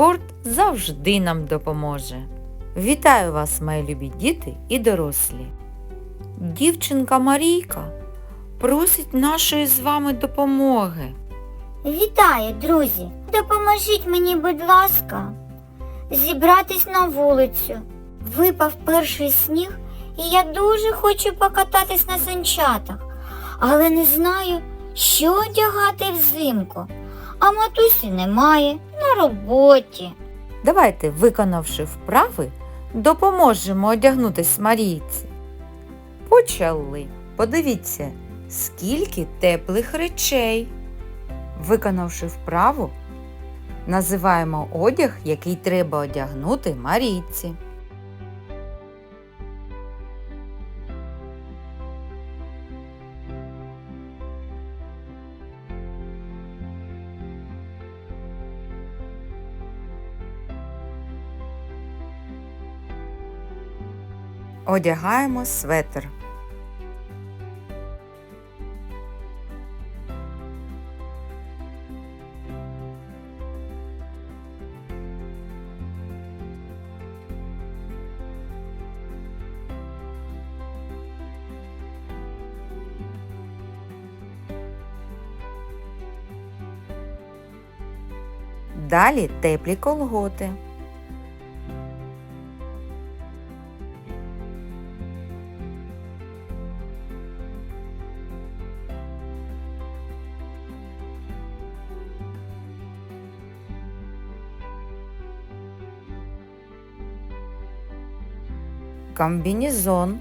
спорт завжди нам допоможе. Вітаю вас, мої любі діти і дорослі. Дівчинка Марійка просить нашої з вами допомоги. Вітаю, друзі! Допоможіть мені, будь ласка, зібратись на вулицю. Випав перший сніг, і я дуже хочу покататись на санчатах, але не знаю, що одягати взимку. А матусі немає на роботі. Давайте, виконавши вправи, допоможемо одягнутись Марійці. Почали. Подивіться, скільки теплих речей. Виконавши вправу, називаємо одяг, який треба одягнути Марійці. Одягаємо светр. Далі теплі колготи. Комбінезон,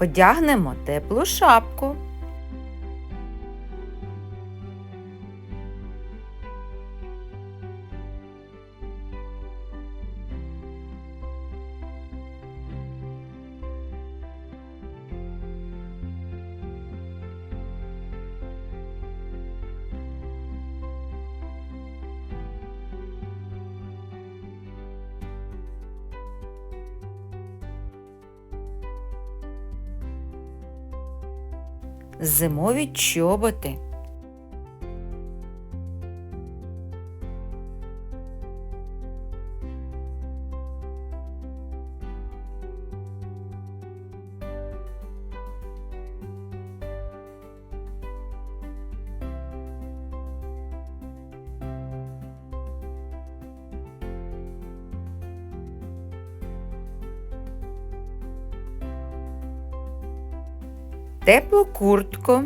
одягнемо теплу шапку. Зимові чоботи. Теплу куртку.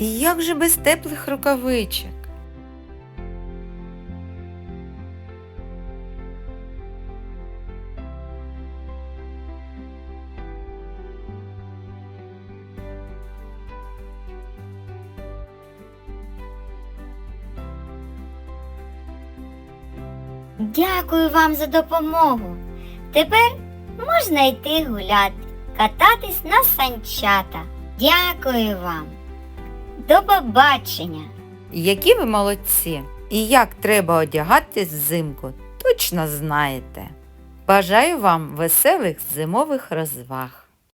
І як же без теплих рукавичок? Дякую вам за допомогу. Тепер можна йти гуляти, кататись на санчата. Дякую вам. До побачення. Які ви молодці! І як треба одягатись взимку, точно знаєте. Бажаю вам веселих зимових розваг!